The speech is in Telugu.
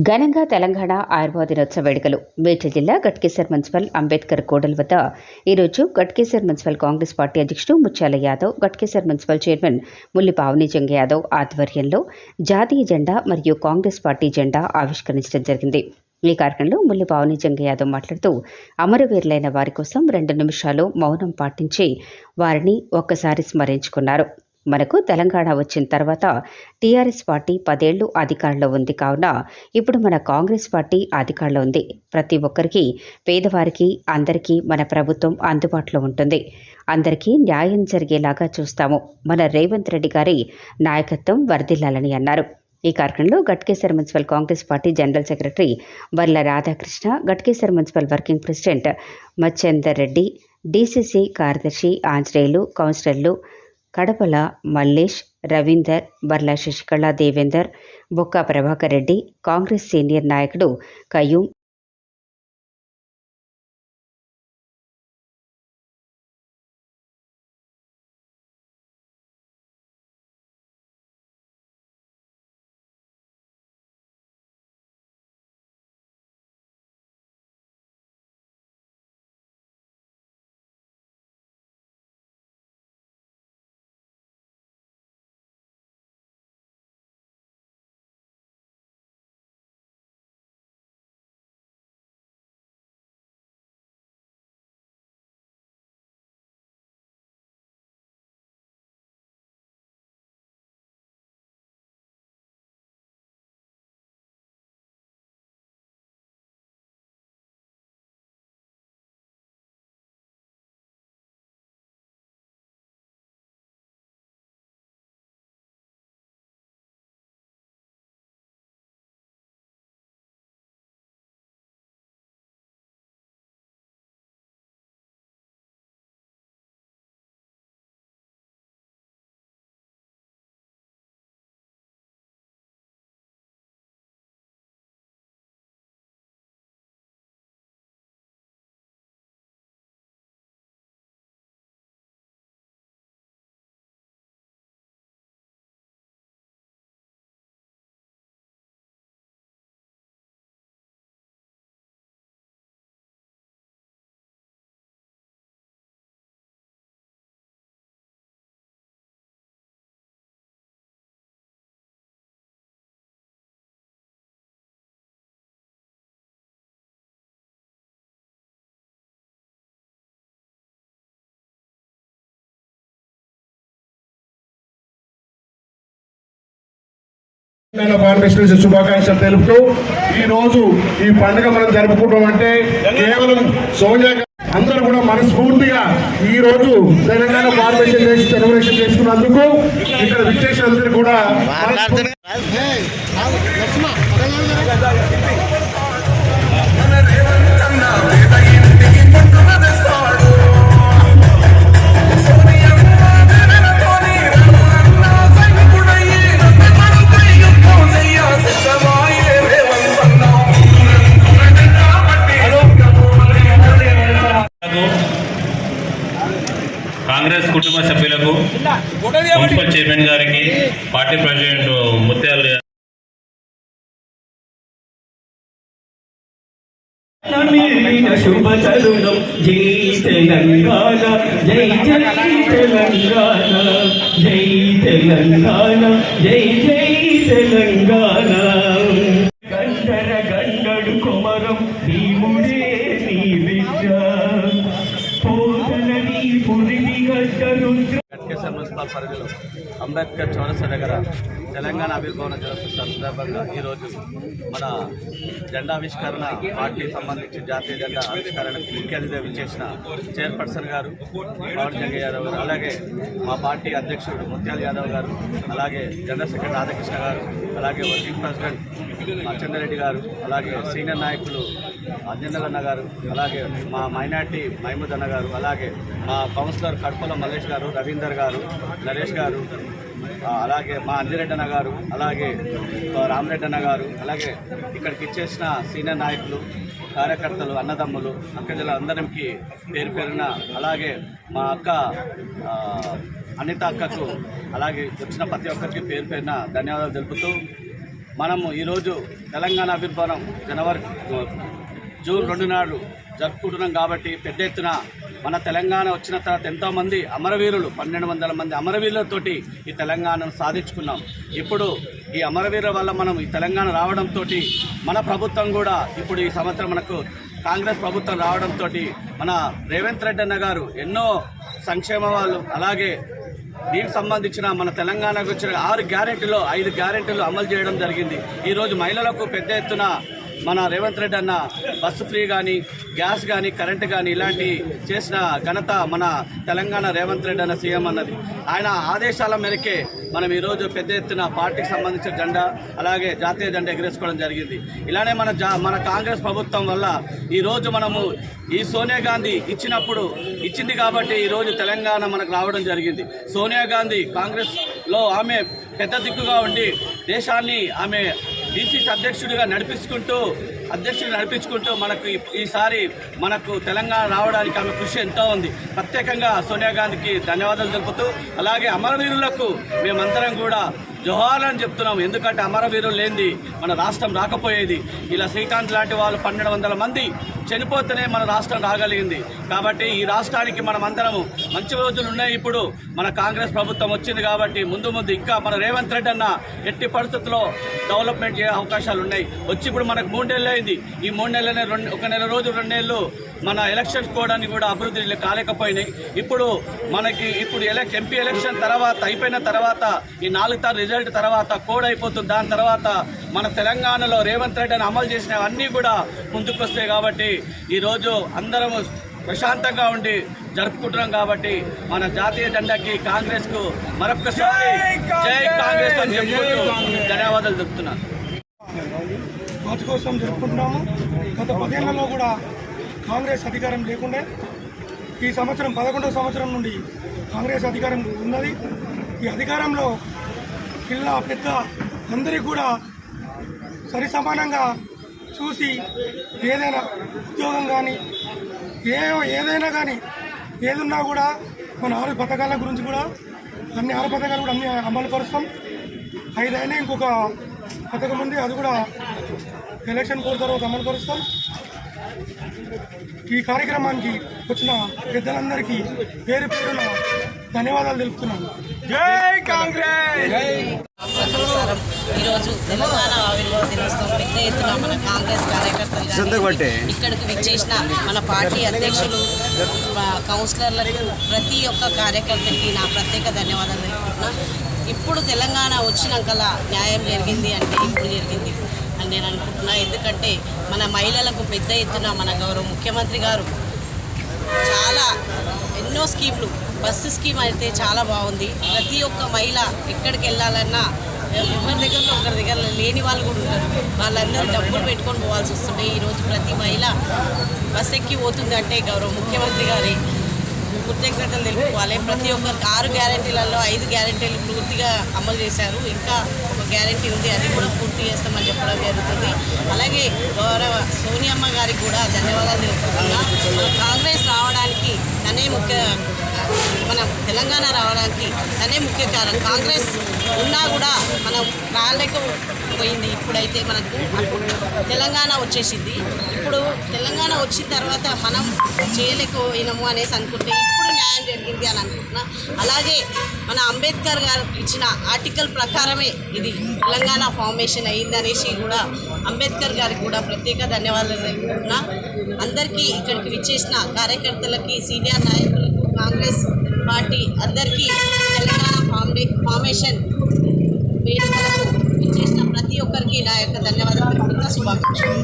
ఘనంగా తెలంగాణ ఆయుర్వేద దినోత్సవ వేడుకలు. మేడ్చల్ జిల్లా గట్కేసర్ మున్సిపల్ అంబేద్కర్ కోడల వద్ద ఈరోజు గట్కేసర్ మున్సిపల్ కాంగ్రెస్ పార్టీ అధ్యక్షుడు ముత్యాల యాదవ్ గట్కేసర్ మున్సిపల్ చైర్మన్ ముల్లి పావనిజంగ యాదవ్ ఆధ్వర్యంలో జాతీయ జెండా మరియు కాంగ్రెస్ పార్టీ జెండా ఆవిష్కరించడం జరిగింది. ఈ కార్యక్రమంలో ముల్లి పావనిజంగ యాదవ్ మాట్లాడుతూ అమరవీరులైన వారి కోసం రెండు నిమిషాలు మౌనం పాటించి వారిని ఒక్కసారి స్మరించుకున్నారు. మనకు తెలంగాణ వచ్చిన తర్వాత టీఆర్ఎస్ పార్టీ పదేళ్ళు అధికారంలో ఉంది కావున ఇప్పుడు మన కాంగ్రెస్ పార్టీ అధికారంలో ఉంది. ప్రతి ఒక్కరికి పేదవారికి అందరికీ మన ప్రభుత్వం అందుబాటులో ఉంటుంది. అందరికీ న్యాయం జరిగేలాగా చూస్తాము. మన రేవంత్ రెడ్డి గారి నాయకత్వం వర్ధిల్లాలని అన్నారు. ఈ కార్యక్రమంలో Ghatkesar municipal Congress party general secretary Varla Radhakrishna Ghatkesar municipal working president Machender Reddy DCC కార్యదర్శి ఆంజనేయులు కౌన్సిలర్లు కడపల మల్లేష్ రవీందర్ బర్ల శశికళ దేవేందర్ బొక్క ప్రభాకర్ రెడ్డి కాంగ్రెస్ సీనియర్ నాయకుడు కయ్యూం నుంచి శుభాకాంక్షలు తెలుపుతూ ఈ రోజు ఈ పండుగ మనం జరుపుకుంటాం అంటే కేవలం సోనియా అందరూ కూడా మనస్ఫూర్తిగా ఈ రోజు తెలంగాణ ఫార్మేషన్ చేసి సెలబ్రేషన్ చేసుకున్నందుకు ఇక్కడ విచ్చేసిన అందరూ కూడా ముత్యాల శుభ తరుణం జై తెలంగాణ జై జై తెలంగాణ జై తెలంగాణ జై జై తెలంగాణ గండడు భీముడే నీ నీ గడ్డ రుద్ర పరిధిలో అంబేద్కర్ చౌరస దగ్గర తెలంగాణ ఆవిర్భావన దినోత్సవం సందర్భంగా ఈరోజు మన జెండావిష్కరణ పార్టీ సంబంధించి జాతీయ జెండా ఆవిష్కరణకు ముఖ్య అతిథి చేసిన చైర్పర్సన్ గారు పవన్ జంగ యాదవ్ గారు అలాగే మా పార్టీ అధ్యక్షుడు ముత్యాల యాదవ్ గారు అలాగే జనరల్ సెక్రటరీ రాధాకృష్ణ గారు అలాగే వర్కింగ్ ప్రెసిడెంట్ అచ్చెందరెడ్డి గారు అలాగే సీనియర్ నాయకులు అజెందర్ అన్న గారు అలాగే మా మైనార్టీ మహమూద్ అన్న గారు అలాగే మా కౌన్సిలర్ కడపల మల్లేష్ గారు రవీందర్ గారు నరేష్ గారు అలాగే మా అంజిరెడ్డి అన్న గారు అలాగే రామరెడ్డి అన్న గారు అలాగే ఇక్కడికి ఇచ్చేసిన సీనియర్ నాయకులు కార్యకర్తలు అన్నదమ్ములు అక్కజల అందరికి పేరు పేరున అలాగే మా అక్క అనిత అక్కకు అలాగే వచ్చిన ప్రతి ఒక్కరికి పేరు పేరున ధన్యవాదాలు తెలుపుతూ మనము ఈరోజు తెలంగాణ ఆవిర్భావం జనవరి జూన్ రెండు నాడు జరుపుకుంటున్నాం కాబట్టి పెద్ద ఎత్తున మన తెలంగాణ వచ్చిన తర్వాత ఎంతోమంది అమరవీరులు పన్నెండు వందల మంది అమరవీరులతోటి ఈ తెలంగాణను సాధించుకున్నాం. ఇప్పుడు ఈ అమరవీరుల వల్ల మనం ఈ తెలంగాణ రావడంతో మన ప్రభుత్వం కూడా ఇప్పుడు ఈ సంవత్సరం మనకు కాంగ్రెస్ ప్రభుత్వం రావడంతో మన రేవంత్ రెడ్డి అన్న గారు ఎన్నో సంక్షేమాలు అలాగే దీనికి సంబంధించిన మన తెలంగాణకు వచ్చిన ఆరు గ్యారెంటీలో ఐదు గ్యారెంటీలు అమలు చేయడం జరిగింది. ఈరోజు మహిళలకు పెద్ద ఎత్తున మన రేవంత్ రెడ్డి అన్న బస్సు ఫ్రీ కానీ గ్యాస్ కానీ కరెంటు కానీ ఇలాంటి చేసిన ఘనత మన తెలంగాణ రేవంత్ రెడ్డి అన్న సీఎం అన్నది. ఆయన ఆదేశాల మేరకే మనం ఈరోజు పెద్ద ఎత్తున పార్టీకి సంబంధించిన జెండా అలాగే జాతీయ జెండా ఎగరేసుకోవడం జరిగింది. ఇలానే మన జా మన కాంగ్రెస్ ప్రభుత్వం వల్ల ఈరోజు మనము ఈ సోనియా గాంధీ ఇచ్చినప్పుడు ఇచ్చింది కాబట్టి ఈరోజు తెలంగాణ మనకు రావడం జరిగింది. సోనియా గాంధీ కాంగ్రెస్లో ఆమె పెద్ద దిక్కుగా ఉండి దేశాన్ని ఆమె బీసీసీ అధ్యక్షుడిగా నడిపించుకుంటూ అధ్యక్షుడు నడిపించుకుంటూ మనకు ఈసారి మనకు తెలంగాణ రావడానికి ఆమె కృషి ఎంతో ఉంది. ప్రత్యేకంగా సోనియా గాంధీకి ధన్యవాదాలు తెలుపుతూ అలాగే అమరవీరులకు మేమందరం కూడా జోహార్ అని చెప్తున్నాం ఎందుకంటే అమరవీరులు లేనిది మన రాష్ట్రం రాకపోయేది. ఇలా శ్రీకాంత్ లాంటి వాళ్ళు పన్నెండు వందల మంది చనిపోతేనే మన రాష్ట్రం రాగలిగింది. కాబట్టి ఈ రాష్ట్రానికి మనం అందరము మంచి రోజులు ఉన్నాయి ఇప్పుడు. మన కాంగ్రెస్ ప్రభుత్వం వచ్చింది కాబట్టి ముందు ముందు ఇంకా మన రేవంత్ రెడ్డి అన్న ఎట్టి పరిస్థితుల్లో డెవలప్మెంట్ చేసే అవకాశాలు ఉన్నాయి. వచ్చి ఇప్పుడు మనకు మూడు నెలలు అయింది. ఈ మూడు నెలలనే రెండు ఒక నెల రోజు రెండు నెలలు మన ఎలక్షన్స్ కోవడానికి కూడా అభివృద్ధి కాలేకపోయినాయి. ఇప్పుడు మనకి ఇప్పుడు ఎలక్ ఎంపీ ఎలక్షన్ తర్వాత అయిపోయిన తర్వాత ఈ నాలుగు తారు రిజల్ట్ తర్వాత కోడ్ అయిపోతుంది. దాని తర్వాత మన తెలంగాణలో రేవంత్ రెడ్డి అని అమలు చేసినవన్నీ కూడా ముందుకొస్తాయి కాబట్టి ఈరోజు అందరము ప్రశాంతంగా ఉండి జరుపుకుంటున్నాం కాబట్టి మన జాతీయ జెండాకి కాంగ్రెస్కు మరొకసారి జై కాంగ్రెస్ అని చెప్పుకుంటూ ధన్యవాదాలు చెప్తున్నాను మార్చి కోసం జరుపుకుంటున్నాము. గత పదేళ్ళలో కూడా కాంగ్రెస్ అధికారం లేకుండే ఈ సంవత్సరం పదకొండవ సంవత్సరం నుండి కాంగ్రెస్ అధికారం ఉన్నది. ఈ అధికారంలో పిల్ల పెద్ద అందరికీ కూడా సరి సమానంగా చూసి ఏదైనా ఉద్యోగం కానీ ఏ ఏదైనా కానీ ఏదున్నా కూడా మన ఆరు పథకాల గురించి కూడా అన్ని ఆరు పథకాలు కూడా అన్ని అమలు పరుస్తాం. ఐదైనా ఇంకొక పథకం ఉంది అది కూడా ఎలక్షన్ కోర్ తర్వాత అమలు పరుస్తాం. ఈ కార్యక్రమానికి వచ్చిన పెద్దలందరికీ పేరు పేరున ధన్యవాదాలు తెలుపుతున్నాను. జై కాంగ్రెస్! ఈరోజు తెలంగాణ ఆవిర్భావ దినోత్సవం పెద్ద ఎత్తున మన కాంగ్రెస్ కార్యకర్తలు ఇక్కడికి విచ్చేసిన మన పార్టీ అధ్యక్షులు కౌన్సిలర్లకు ప్రతి ఒక్క కార్యకర్తకి నా ప్రత్యేక ధన్యవాదాలు. తెలుపుతున్నా ఇప్పుడు తెలంగాణ వచ్చినాకలా న్యాయం జరిగింది అంటే ఇప్పుడు జరిగింది. అని నేను అనుకుంటున్నా ఎందుకంటే మన మహిళలకు పెద్ద ఎత్తున మన గౌరవ ముఖ్యమంత్రి గారు చాలా ఎన్నో స్కీమ్లు బస్సు స్కీమ్ అయితే చాలా బాగుంది. ప్రతి ఒక్క మహిళ ఎక్కడికి వెళ్ళాలన్నా ఒకరి దగ్గర ఒకరి దగ్గర లేని వాళ్ళు కూడా ఉంటారు. వాళ్ళందరూ డబ్బులు పెట్టుకొని పోవాల్సి వస్తుండే ఈరోజు ప్రతి మహిళ బస్ ఎక్కి పోతుంది అంటే గౌరవ ముఖ్యమంత్రి గారి కృతజ్ఞతలు తెలుపుకోవాలి. ప్రతి ఒక్కరికి ఆరు గ్యారెంటీలలో ఐదు గ్యారెంటీలు పూర్తిగా అమలు చేశారు. ఇంకా ఒక గ్యారెంటీ ఉంది. అది కూడా పూర్తి చేస్తామని చెప్పడం జరుగుతుంది. అలాగే గౌరవ సోనియమ్మ గారికి కూడా ధన్యవాదాలు తెలుపుతున్నా కాంగ్రెస్ రావడానికి తనే ముఖ్య మన తెలంగాణ రావడానికి తనే ముఖ్య కారణం. కాంగ్రెస్ ఉన్నా కూడా మనం రాలేకపోయింది ఇప్పుడైతే మనకు. తెలంగాణ వచ్చేసింది. ఇప్పుడు తెలంగాణ వచ్చిన తర్వాత మనం చేయలేకపోయినాము అనేసి అనుకుంటే ఇప్పుడు న్యాయం జరిగింది అని అనుకుంటున్నా. అలాగే మన అంబేద్కర్ గారు ఇచ్చిన ఆర్టికల్ ప్రకారమే ఇది తెలంగాణ ఫార్మేషన్ అయింది అనేసి కూడా అంబేద్కర్ గారికి కూడా ప్రత్యేక ధన్యవాదాలు తెలుపుతున్నా. అందరికీ ఇక్కడికి విచ్చేసిన కార్యకర్తలకి సీనియర్ నాయకులకు కాంగ్రెస్ పార్టీ అందరికీ తెలంగాణ ఫార్మే ఫార్మేషన్ వేడుకలకు విచ్చేసిన ప్రతి ఒక్కరికి నా యొక్క ధన్యవాదాలు తెలుపుతున్నా శుభాకాంక్షలు